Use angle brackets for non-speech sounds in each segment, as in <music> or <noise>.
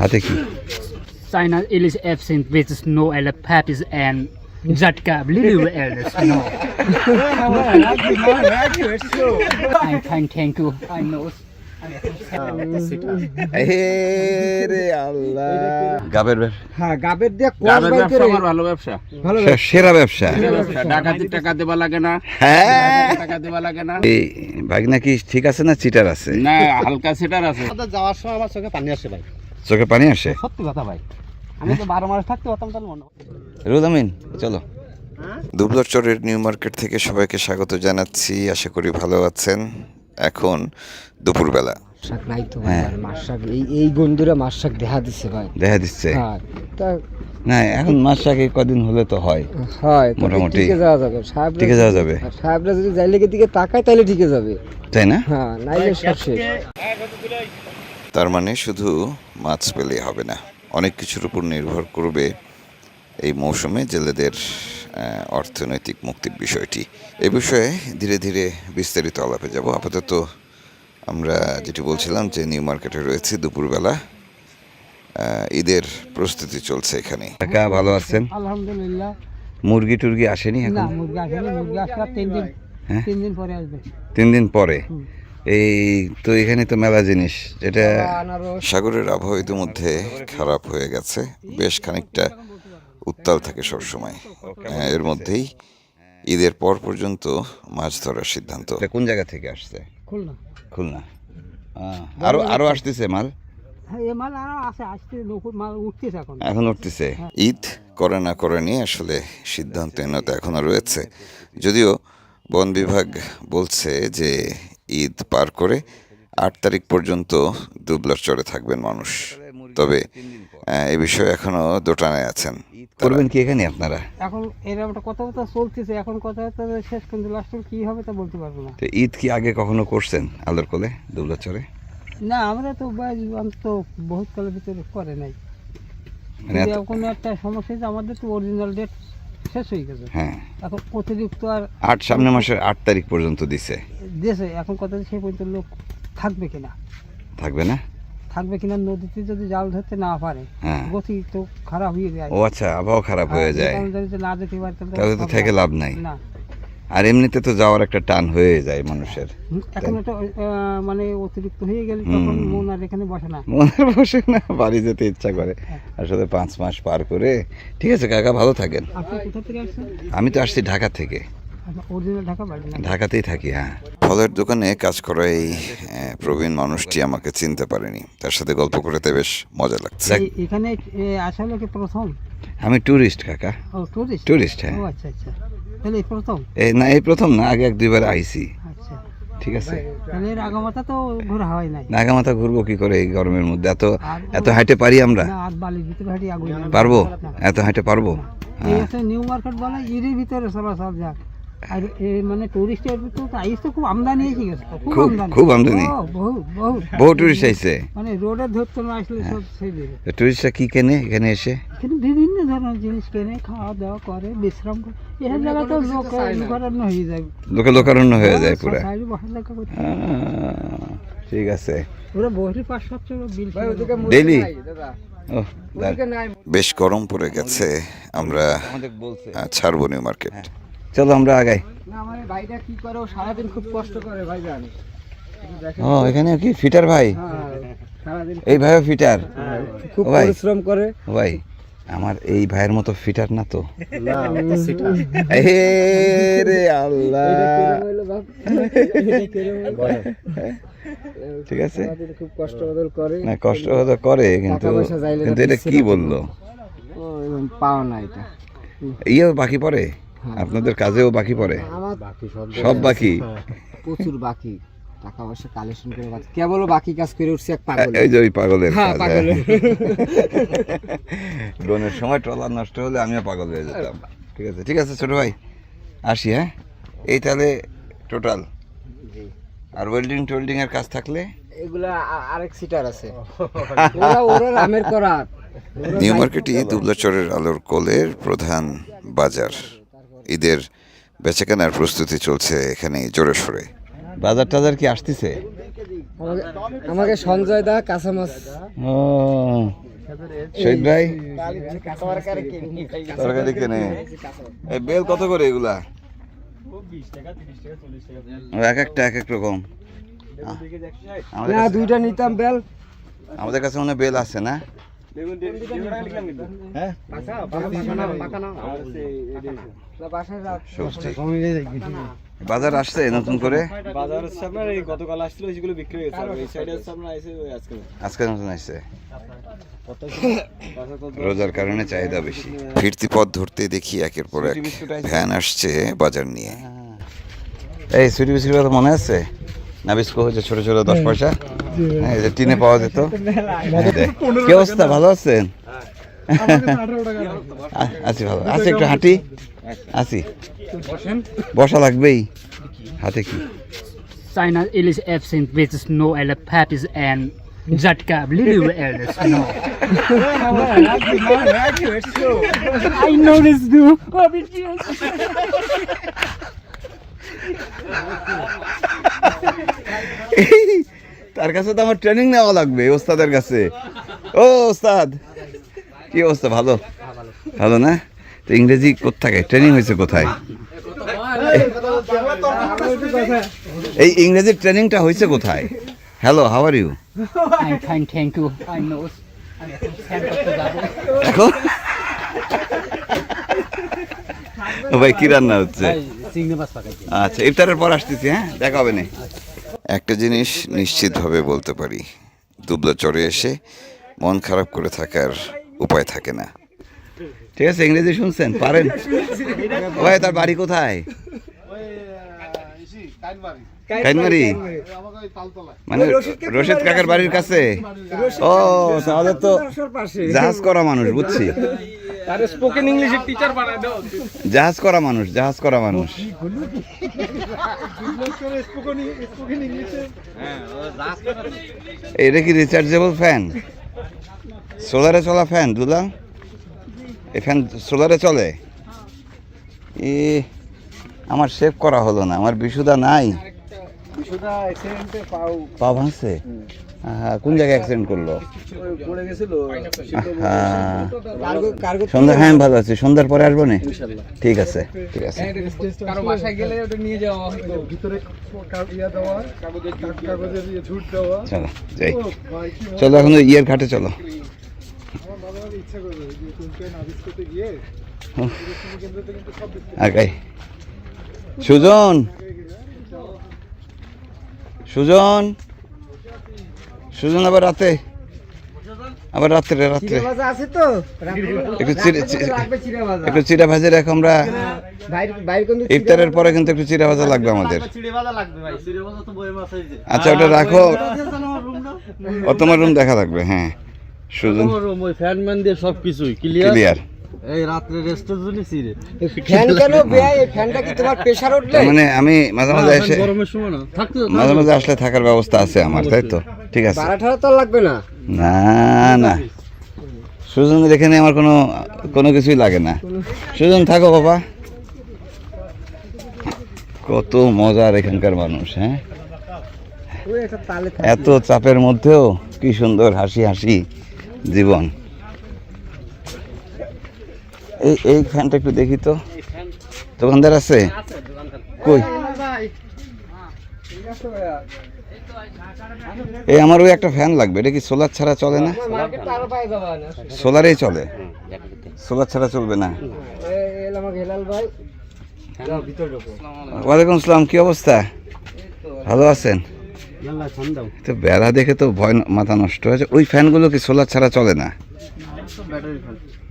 হাতে কি? China is absent with snow and puppies and Zatka little elders. No. I can thank you. I know. হ্যাঁ সেরা ব্যবসা। টাকা দেওয়া লাগে না। হ্যাঁ। টাকা দেওয়া লাগে না। ভাগনা কি ঠিক আছে না চিটার আছে? না হালকা সেটার আছে। যাওয়ার সময় আমার চোখে পানি আসে ভাই। চোখে পানি আসে? সত্যি কথা ভাই। আমি তো বারো মাস থাকতে পারতাম তাহলে মনে রুদ আমিন চলো। দুবলাচরের নিউ মার্কেট থেকে সবাইকে স্বাগত জানাচ্ছি আশা করি ভালো আছেন। এখন দুপুরবেলা। শাক নাই তো ভাই, হ্যাঁ। মাছ শাক এই এই গন্ধুরে মাছ শাক দেখা দিচ্ছে ভাই। দেখা দিচ্ছে? হ্যাঁ তা না এখন মাস আগে কদিন হলে তো হয়। হয় মোটামুটি। টিকে যাওয়া যাবে। সাহেবরা টিকে যাওয়া যাবে। আর সাহেবরা যদি জাইলেকে দিকে তাকায় তাহলে ঠিকে যাবে। তাই না? হ্যাঁ নাইলে সব শেষ। তার মানে শুধু মাছ পেলেই হবে না। অনেক কিছুর উপর নির্ভর করবে এই মৌসুমে জেলেদের অর্থনৈতিক মুক্তির বিষয়টি। এ বিষয়ে ধীরে ধীরে বিস্তারিত আলাপে যাব। আপাতত আমরা যেটি বলছিলাম যে নিউ মার্কেটে রয়েছে দুপুরবেলা ঈদের প্রস্তুতি চলছে এখানে। কাকা ভালো আছেন? আলহামদুলিল্লাহ। মুরগি টুরগি আসেনি এখন? মুরগি আসেনি মুরগি আসলে তিন দিন হ্যাঁ? তিন দিন পরে আসবে। তিন দিন পরে? এই তো এখানে তো মেলা জিনিস যেটা সাগরের আবহাওয়া ইতিমধ্যে খারাপ হয়ে গেছে বেশ খানিকটা উত্তাল থাকে সবসময়। আহ, এর মধ্যেই ঈদের পর পর্যন্ত মাছ ধরার সিদ্ধান্ত। কোন জায়গা থেকে আসছে? খুলনা। খুলনা। আরও আরও আসতেছে মাল? হ্যাঁ এখন। এখন উঠতেছে। ঈদ করে না করে নিয়ে আসলে সিদ্ধান্ত এনতে এখনও রয়েছে। যদিও বন বিভাগ বলছে যে ঈদ পার করে আট তারিখ পর্যন্ত দুবলার চরে থাকবেন মানুষ। তবে আহ, এ বিষয়ে এখনও দোটানায় আছেন করবেন কি এখানে আপনারা? এখন এরকম একটা কথাবার্তা চলতেছে এখন কথাবার্তা শেষ কিন্তু লাস্ট কি হবে তা বলতে পারব না। তো ঈদ কি আগে কখনো করছেন আলোর কোলে দুবলাচরে না আমরা তো অন্ত বহুত কালের ভিতরে করে নাই। মানে কোনো একটা সমস্যা হয়েছে আমাদের তো অরিজিনাল ডেট শেষ হয়ে গেছে। হ্যাঁ। এখন অতিরিক্ত আর আট সামনে মাসের আট তারিখ পর্যন্ত দিছে। দিয়েছে এখন কথা সেই পর্যন্ত লোক থাকবে কিনা। থাকবে না? থাকবে কিনা নদীতে যদি জাল ধরতে না পারে হ্যাঁ। গতি তো খারাপ হয়ে যায়। ও আচ্ছা আবহাওয়া খারাপ হয়ে যায়। না যেতে পারে তাহলে তো থেকে লাভ নাই। না। আর এমনিতে তো যাওয়ার একটা টান হয়ে যায় মানুষের। এখন এটা মানে অতিরিক্ত হয়ে গেলে তখন মন আর এখানে বসে না। মনে বসে না বাড়ি যেতে ইচ্ছা করে। আসলে পাঁচ মাস পার করে ঠিক আছে কাকা ভালো থাকেন। আপনি কোথা থেকে আসছেন? আমি তো আসছি ঢাকা থেকে। অরিজিনাল ঢাকা বাড়ি না? ঢাকাতেই থাকি হ্যাঁ। ফলের দোকানে কাজ করা এই প্রবীণ মানুষটি আমাকে চিনতে পারেনি। তার সাথে গল্প করতে বেশ মজা লাগছে। এখানে আসা লোকে প্রথম? আমি ট্যুরিস্ট কাকা। ও টুরিস্ট ট্যুরিস্ট হ্যাঁ। আচ্ছা আচ্ছা। না এই প্রথম না আগে এক দুইবার আইছি। আচ্ছা। ঠিক আছে। তাহলে এর আগামাতা তো ঘোরা হয় নাই। নাগা মাথা ঘুরবো কি করে এই গরমের মধ্যে? এত এত হাইটে পারি আমরা। পারব? এত হাইটে পারব? নিউ মার্কেট বলে ভিতরে চলাচল যাক। আর মানে টুরিস্টের তো আইস তো খুব আমদানি খুব খুব- আমদানি। খুব আমদানি। ও, বহুত বহুত বহু টুরিস্ট আইছে? মানে রোডে ধরতে না আসলে সব সেই টুরিস্টরা কি কেনে এখানে এসে? কিন্তু বিভিন্ন ধরনের জিনিস কেনে খাওয়া দাওয়া করে বিশ্রাম করে। এসব জায়গা তো লোক লোকারণ্য হয়ে যায়। লোকে লোকারণ্য হয়ে যায় পুরা। আহ, ঠিক আছে। ওরা বহির পাঁচ সাতশো বিল ভাই ছিল। ওদিকে Daily? নাই দাদা। ও বেশ গরম পড়ে গেছে আমরা আমাদের বলছে। আহ, ছাড়বো নিউ মার্কেট চলো আমরা আগাই। না আমার এই ভাইটা কি করে ও এখানে কি ফিটার ভাই? হ্যাঁ এই ভাইও ফিটার? খুব ভাই। পরিশ্রম করে। ভাই আমার এই ভাইয়ের মতো ফিটার না তো? রে আল্লাহ। ঠিক আছে? খুব কষ্ট বদল করে। না কষ্ট করে কিন্তু কিন্তু এটা কি বলল? ও এরকম পাওয়া না এটা। ইয়েও বাকি পড়ে? আপনাদের কাজেও বাকি পড়ে? আমার বাকি সব বাকি? প্রচুর বাকি। টাকা পয়সা কালেকশন করে বাকি। কেবল বাকি কাজ করে উঠছে এক পাগল এই যে ওই পাগলের হ্যাঁ হ্যাঁ। লোনের <laughs> সময় ট্রলার নষ্ট হলে আমিও পাগল হয়ে যেতাম। ঠিক আছে ঠিক আছে ছোট ভাই আসি হ্যাঁ? এই তাহলে টোটাল আর ওয়েল্ডিং টোয়েল্ডিং এর কাজ থাকলে? এগুলা আরেক সিটার আছে। <laughs> ওরা ওরা রামের করাত নিউ মার্কেটই দুবলাচরের আলোর কোলের প্রধান বাজার। ঈদের বেচাকেনার প্রস্তুতি চলছে এখানে জোরে সোরে। বাজার টাজার কি আসতেছে? আমাকে সঞ্জয় দা কাঁচা মাছ। শহীদ ভাই? তরকারি কেনে। এই বেল কত করে এগুলা? এক একটা এক এক রকম। আমাদের না কাছে- দুইটা নিতাম বেল। আমাদের কাছে মনে বেল আছে না? বাজার আসছে নতুন করে? বাজার হচ্ছে আপনার এই গতকাল আসছিল সেগুলো বিক্রি হয়ে গেছে আর এই সাইডে হচ্ছে আপনার আইসে আজকে। আজকে নতুন আসছে। রোজার কারণে চাহিদা বেশি। ফিরতি পথ ধরতে দেখি একের পর এক ভ্যান আসছে বাজার নিয়ে। এই সুইটি বিস্কুট কথা মনে আছে? না বিস্কুট হচ্ছে ছোট ছোট দশ পয়সা হ্যাঁ টিনে পাওয়া যেত হ্যাঁ, কি অবস্থা ভালো আছেন আছি ভালো আছি একটু হাঁটি আছি বসা লাগবেই হাতে কি China is absent with snow and puppies and Zatka little elders snow. I know this too. <laughs> তার কাছে তো আমার ট্রেনিং নেওয়া লাগবে ওস্তাদের কাছে। ও ওস্তাদ। কি অবস্থা ভালো? ভালো না? তো ইংরেজি কোথায় ট্রেনিং হয়েছে কোথায়? এই ইংরেজির ট্রেনিংটা হয়েছে কোথায়? Hello how are you thank you thank <laughs> you. I know. দেখো ও ভাই কি রান্না হচ্ছে? আচ্ছা ইফতারের পর আসতেছি হ্যাঁ? দেখা হবে না। একটা জিনিস নিশ্চিতভাবে বলতে পারি। দুবলা চড়ে এসে মন খারাপ করে থাকার উপায় থাকে না। ঠিক আছে ইংরেজি শুনছেন? পারেন। ভাই তার বাড়ি কোথায়? কাইনমারি মানে রশিদ কাকার বাড়ির কাছে? ও তাহলে তো জাহাজ করা মানুষ বুঝছি। স্পোকেন ইংলিশের টিচার বানায় দাও। জাহাজ করা মানুষ জাহাজ করা মানুষ। এটা কি রিচার্জেবল ফ্যান সোলারে চলা ফ্যান দুলা? এই ফ্যান সোলারে চলে? ই আমার সেভ করা হলো না আমার বিশুদা নাই। পা ভাঙছে? আহা, কোন জায়গায় অ্যাক্সিডেন্ট করল? পড়ে গেছিল আহা, কার্গো কার্গো সন্ধ্যা হ্যাঁ আমি ভালো আছি। সন্ধ্যার পরে আসব না? ঠিক আছে ঠিক আছে। কারও বাসায় গেলে ওটা নিয়ে যাওয়া হতো ভিতরে ইয়া চলো যাই। চলো এখন ওই ইয়ের ঘাটে চলো। ইচ্ছা করবে গিয়ে আগাই। সুজন। সুজন। সুজন আবার রাতে। আবার রাত্রে রাত্রে। চিড়ে আছে তো? একটু চিড়ে- চিড়ে- চিড়ে ভাজা। একটু চিরা ভাজে রাখ আমরা। বাইরে বাইরে কিন্তু ইফতারের পরে কিন্তু একটু চিরা ভাজা লাগবে আমাদের। আচ্ছা ওটা রাখো। ও তোমার রুম দেখা লাগবে হ্যাঁ। সুজন। ওই ফ্যানম্যান দিয়ে সব কিছুই ক্লিয়ার ক্লিয়ার এই রাত্রে জন্য ফ্যান কেন বেয়াই? ফ্যানটা কি তোমার প্রেসার উঠলে? মানে আমি মাঝে মাঝে এসে গরমের সময় না। থাকতে মাঝে মাঝে আসলে থাকার ব্যবস্থা আছে আমার তাই তো? ঠিক আছে। বারো ঠারো তো লাগবে না। না না। এখানে আমার কোনো কোনো কিছুই লাগে না। সুজন থাকো বাবা। কত মজার এখানকার মানুষ হ্যাঁ? ওই একটা তালে এত চাপের মধ্যেও কি সুন্দর হাসি হাসি জীবন। এই এই ফ্যানটা একটু দেখি তো। দোকানদার আছে? কই? এই আমার ওই একটা ফ্যান লাগবে। এটা কি সোলার ছাড়া চলে না? সোলারেই চলে। সোলার ছাড়া চলবে না। ওয়ালাইকুম আসসালাম কি অবস্থা? ভালো আছেন? তো বেড়া দেখে তো ভয় মাথা নষ্ট হয়েছে। ওই ফ্যানগুলো কি সোলার ছাড়া চলে না?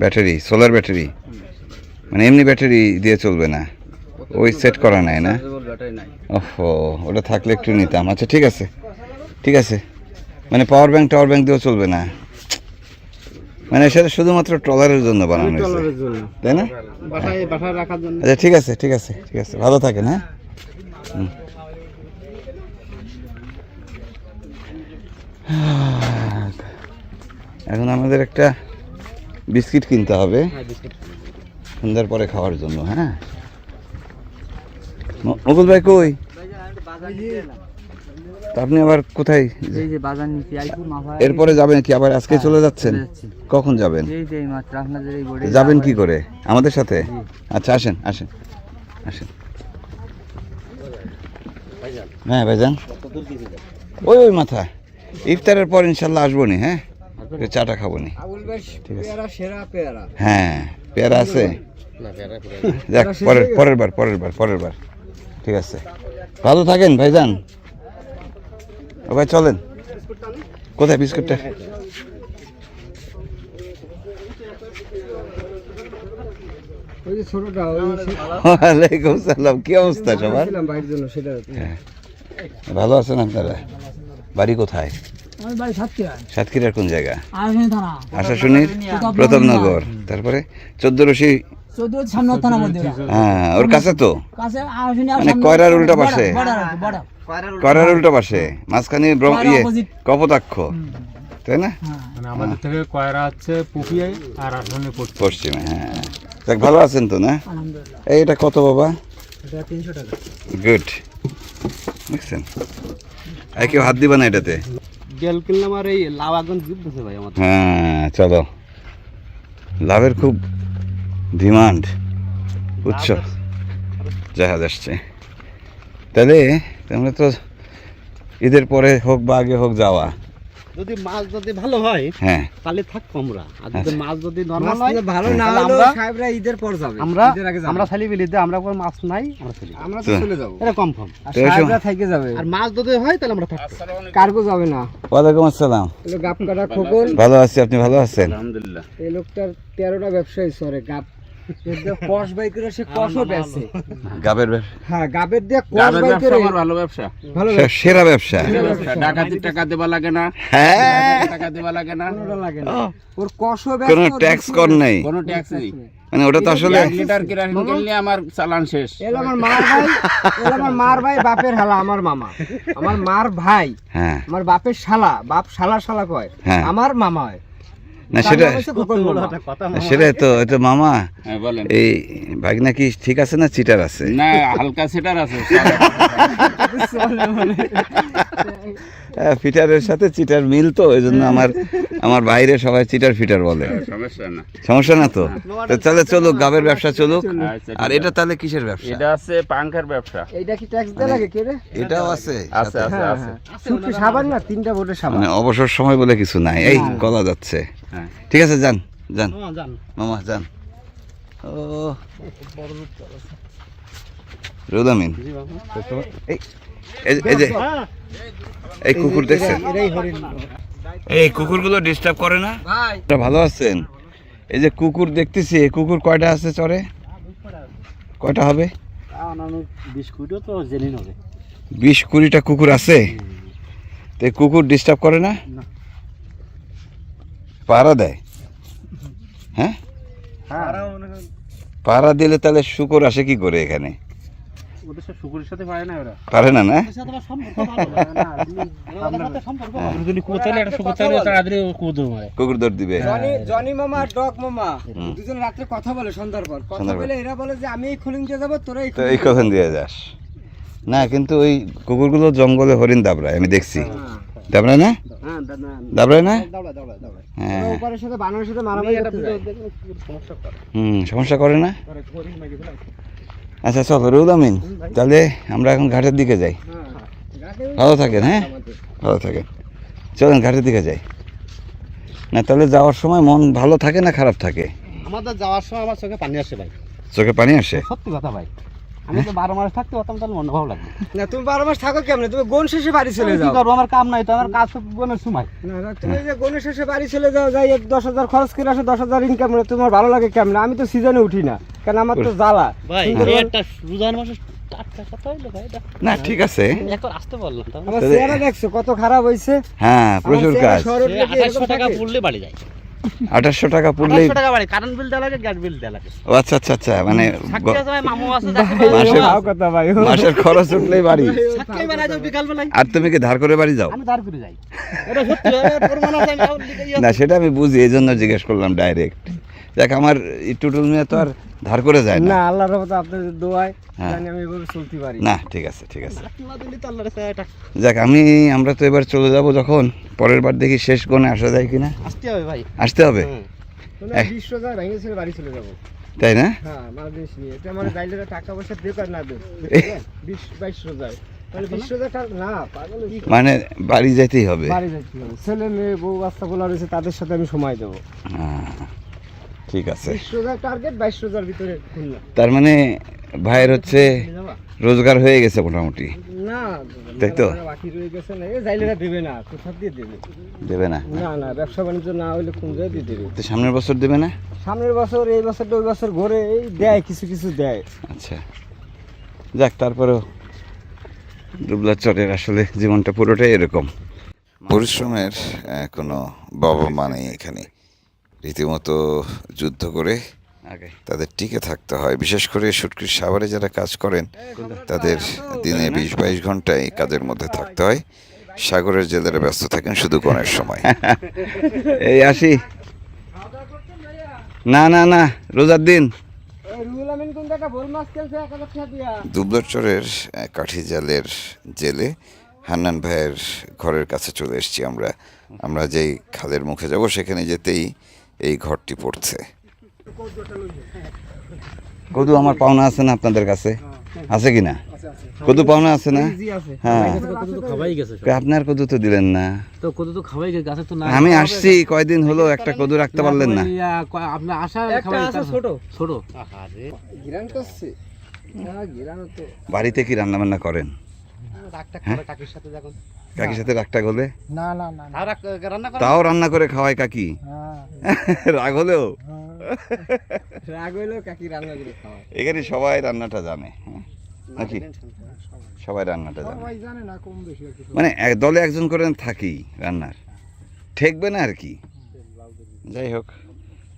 ব্যাটারি সোলার ব্যাটারি মানে এমনি ব্যাটারি দিয়ে চলবে না। ওই সেট করা নাই না? ওহো ওটা থাকলে একটু নিতাম। আচ্ছা ঠিক আছে। ঠিক আছে। মানে পাওয়ার ব্যাংক টাওয়ার ব্যাংক দিয়েও চলবে না। মানে সেটা শুধুমাত্র ট্রলারের জন্য বানানো হয়েছে। তাই না? আচ্ছা ঠিক আছে ঠিক আছে ঠিক আছে। ভালো থাকেন হ্যাঁ। এখন আমাদের একটা বিস্কিট কিনতে হবে। সন্ধ্যার পরে খাওয়ার জন্য হ্যাঁ? মুকুল ভাই কই? আপনি আবার কোথায়? এই যে বাজার নিচে আইপুর মাথা এরপরে যাবেন কি? আবার আজকে চলে যাচ্ছেন? কখন যাবেন? এই যে এই মাত্র আপনাদের এই বোর্ডে যাবেন কি করে? আমাদের সাথে? আচ্ছা আসেন আসেন আসেন। হ্যাঁ ভাইজান। ওই ওই মাথা ইফতারের পর ইনশাল্লাহ আসব নি হ্যাঁ? চাটা খাব নি হ্যাঁ পেয়ারা আছে? দেখ পরের পরের বার পরের বার পরের বার। ঠিক আছে। ভালো থাকেন ভাইজান। ও ভাই চলেন। কোথায় বিস্কুটটা? ওয়ালাইকুম সালাম। কি অবস্থা সবার? সেটা ভালো আছেন আপনারা? বাড়ি কোথায়? সাতক্ষীরার কোন জায়গা? আশাশুনির প্রতাপনগর তারপরে চোদ্দ রশি হ্যাঁ ওর কাছে তো? মানে কয়রার উল্টা পাশে? বড় করার উল্টো পাশে? মাঝখানে ইয়ে। তাই না? মানে আমাদের থেকে কয়রা হচ্ছে পুপিয়াই আর আসনে পশ্চিমে। হ্যাঁ। দেখ ভালো আছেন তো না? আলহামদুলিল্লাহ। এই এটা কত বাবা? এটা তিনশো টাকা। গুড। দেখছেন? আর কেউ হাত দিবা না এটাতে? গেল কিনলাম আর এই লাভ আগুন জিততেছে ভাই আমার হ্যাঁ চলো। লাভের খুব ডিমান্ড উৎস জাহাজ আসছে। তাহলে তোমরা তো ঈদের পরে হোক বা আগে হোক যাওয়া। যদি মাছ যদি ভালো হয় হ্যাঁ। তাহলে থাকব আমরা আর আচ্ছা। যদি মাছ যদি নর্মাল হয় ভালো না আমরা- সাহেবরা ঈদের পর যাবে। আমরা ঈদের আগে যাবে। আমরা খালি বিলিতে আমরা কোনো মাছ নাই আমরা চলি আমরা চলে যাব। এটা কনফার্ম আর সাহেবরা থেকে যাবে। আর মাছ যদি হয় তাহলে আমরা থাকব। কার্গো যাবে না? ওয়ালাইকুম আসসালাম। হলো গাপ কাটা খোকন। ভালো আছি আপনি ভালো আছেন? আলহামদুলিল্লাহ। এই লোকটার তেরোটা ব্যবসায়ী সরে গাপ এর বাই করে সে কষও বেচে। গাবের ব্যবসা। হ্যাঁ গাবের দিয়ে কষ বাই করে আমার ভালো ব্যবসা? ভালো সেরা ব্যবসা। ব্যবসা। টাকা দেওয়া লাগে না। হ্যাঁ। টাকা দেওয়া লাগে না। কোনোটা লাগে না। ওর কষও বেচে কোনো ট্যাক্স কর নেই। কোনো ট্যাক্স নেই। মানে ওটা তো আসলে লিটার কেরাসিন কিনলে আমার চালান শেষ। এলো আমার মার ভাই এলো আমার মার ভাই বাপের হালা আমার মামা। আমার মার ভাই হ্যাঁ। আমার বাপের শালা বাপ শালা শালা কয়। হ্যাঁ। আমার মামা হয়। না সেটা সেটাই। তো এটা মামা। হ্যাঁ এই ভাগনা কি ঠিক আছে না চিটার আছে? না হালকা সেটার আছে। হ্যাঁ, ফিটারের সাথে চিটার মিল তো ওই জন্য আমার আমার বাইরে সবাই চিটার ফিটার বলে। সমস্যা না। তো? তো তাহলে চলুক গাবের ব্যবসা চলুক। আচ্ছা, আর এটা তাহলে কিসের ব্যবসা? এটা আছে পাঙ্খার ব্যবসা। এইটা কি ট্যাক্স দেওয়া লাগে কে এটাও আছে আছে আছে হ্যাঁ আছে। হ্যাঁ শুধু সাবান না তিনটা সাবান। মানে অবসর সময় বলে কিছু নাই। এই গলা যাচ্ছে। হ্যাঁ। ঠিক আছে যান যান। মামা যান। ও। রোদামিন। এই এই- এই যে এই কুকুর দেখছেন এই কুকুরগুলো ডিস্টার্ব করে না? ভাই। ভালো আছেন? এই যে কুকুর দেখতেছি কুকুর কয়টা আছে চরে? কয়টা হবে? বিশ কুড়িটা কুকুর আছে? তো এই কুকুর ডিস্টার্ব করে না? পাহারা দেয়? হ্যাঁ? পাহারা দিলে তাহলে শুকর আসে কি করে এখানে? ওদের সাথে শুকুরের সাথে পারে না ওরা। পারে না না? যদি কোথায় একটা শুকুর চাইলে তাড়াতাড়ি কুদো মারে। কুকুর দৌড় দিবে। জনি জনি মামা আর ডগ মামা দুজন রাত্রে কথা বলে সন্ধ্যার পর। কথা বলে এরা বলে যে আমি এই খুলিংতে যাব তোরা এই তো কখন দিয়ে যাস? না কিন্তু ওই কুকুরগুলো জঙ্গলে হরিণ দাবড়ায় আমি দেখছি। দাবড়ায় না? হ্যাঁ দাবড়ায় না? দাওড়া দাওড়া হ্যাঁ সাথে বানরের সাথে মারামারি করতে যায়। সমস্যা করে। হুম সমস্যা করে না? আচ্ছা চলো রুদামিন তাহলে আমরা এখন ঘাটের দিকে যাই। ভালো থাকেন হ্যাঁ? ভালো থাকেন। চলেন ঘাটের দিকে যাই। না তাহলে যাওয়ার সময় মন ভালো থাকে না খারাপ থাকে? আমাদের যাওয়ার সময় আমার চোখে পানি আসে ভাই। চোখে পানি আসে? সত্যি কথা ভাই। আমি তো বারো মাস থাকতে পারতাম তাহলে মনে ভালো লাগবে। না তুমি বারো মাস থাকো কেমনে? তুমি গোন শেষে বাড়ি চলে যাও। করব? আমার কাম নাই তো আমার কাজ সময়। না না তুমি যে গোনের শেষে বাড়ি চলে যাও যাই এক দশ হাজার খরচ করে আসো দশ হাজার ইনকাম তোমার ভালো লাগে কেমনে? আমি তো সিজনে উঠি না কারণ আমার তো জ্বালা। ভাই সুন্দরবন- একটা রোজার মাসে টাটকা কথা হইল ভাই এটা না ঠিক আছে। একবার আসতে পারলাম তো আমার চেহারা দেখছ কত খারাপ হয়েছে হ্যাঁ প্রচুর কাজ। আঠাশশো টাকা পড়লে বাড়ি যায়। আঠাশশো টাকা পড়লেই টাকা বাড়ি কারেন্ট বিল দেওয়া লাগে গ্যাস বিল দেওয়া লাগে। ও আচ্ছা আচ্ছা আচ্ছা মানে মাসের- খরচ উঠলেই বাড়ি। আর তুমি কি ধার করে বাড়ি যাও? না সেটা আমি বুঝি এই জন্য জিজ্ঞেস করলাম ডাইরেক্ট দেখ আমার টুটুল মিয়া তো আর ধার করে যায় না। না আল্লাহর রহমতে আপনাদের দোয়ায় হ্যাঁ। জানি আমি এভাবে চলতে পারি। না ঠিক আছে ঠিক আছে। যাক আমি আমরা তো এবার চলে যাব যখন পরের বার দেখি শেষ গনে আসা যায় কিনা। আসতে হবে ভাই। আসতে হবে? মানে বাড়ি চলে যাব। তাই না? হ্যাঁ নিয়ে। এটা আমার বাইরে টাকা পয়সা দেব আর না। বিশ বাইশ রোজায় মানে মানে বাড়ি যেতেই হবে। বাড়ি যাচ্ছি আমি ছেলে মেয়ে বউ বাচ্চাগুলো রয়েছে তাদের সাথে আমি সময় দেবো। হ্যাঁ, ঠিক আছে। টার্গেট বাইশ রোজার ভিতরে তার মানে ভাইয়ের হচ্ছে রোজগার হয়ে গেছে মোটামুটি। না তাই তো? বাকি রয়ে গেছে না এই জাইলেরা দেবে না কোথা দিয়ে দেবে? দেবে না? না না ব্যবসা বাণিজ্য না হলে কোন জায়গায় দিয়ে দেবে? তো সামনের বছর দেবে না? সামনের বছর এই বছরটা ওই বছর ঘরে এই দেয় কিছু কিছু দেয়। আচ্ছা। যাক তারপরেও দুবলা চরের আসলে জীবনটা পুরোটাই এরকম। পরিশ্রমের কোনো বাবা মা নেই এখানে। রীতিমতো যুদ্ধ করে তাদের টিকে থাকতে হয়। বিশেষ করে সুটকির সাভারে যারা কাজ করেন তাদের দিনে বিশ বাইশ ঘন্টায় কাজের মধ্যে থাকতে হয়। সাগরের জেলেরা ব্যস্ত থাকেন শুধু গণের সময়। <laughs> এই আসি। না না না রোজার দিন দুবলাচরের আহ, কাঠি জালের জেলে হান্নান ভাইয়ের ঘরের কাছে চলে এসেছি আমরা। আমরা যেই খালের মুখে যাব সেখানে যেতেই এই ঘরটি পড়ছে। কদু আমার পাওনা আছে না আপনাদের কাছে? আছে কি না? কদু পাওনা আছে না? হ্যাঁ। খাওয়াই গেছে কই আপনার কদু তো দিলেন না। তো কত তো খাওয়াই গাছে তো না আমি আসছি কয়দিন হলো একটা কদু রাখতে পারলেন না। আপনার আশা ছোট। ছোট। গিরান করছে? না গিরান তো বাড়িতে কি রান্না বান্না করেন হ্যাঁ? সাথে যখন কাকির সাথে রাগটা গলে? না তাও রান্না করে খাওয়ায় কাকি? <laughs> রাগ হলেও? রাগ হইলেও কাকি রান্না করে খাওয়া এখানে সবাই রান্নাটা জানে হ্যাঁ? নাকি? সবাই রান্নাটা জানে। মানে এক দলে একজন করে থাকি রান্নার। ঠেকবে না আর কি? যাই হোক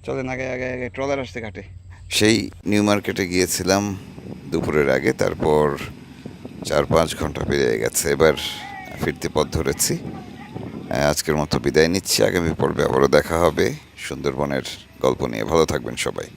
চলেন আগে আগে আগে ট্রলার আসতে কাটে সেই নিউ মার্কেটে গিয়েছিলাম দুপুরের আগে তারপর চার পাঁচ ঘণ্টা পেরিয়ে গেছে। এবার ফিরতে পথ ধরেছি। আজকের মতো বিদায় নিচ্ছি। আগামী পর্বে আবারও দেখা হবে সুন্দরবনের গল্প নিয়ে। ভালো থাকবেন সবাই।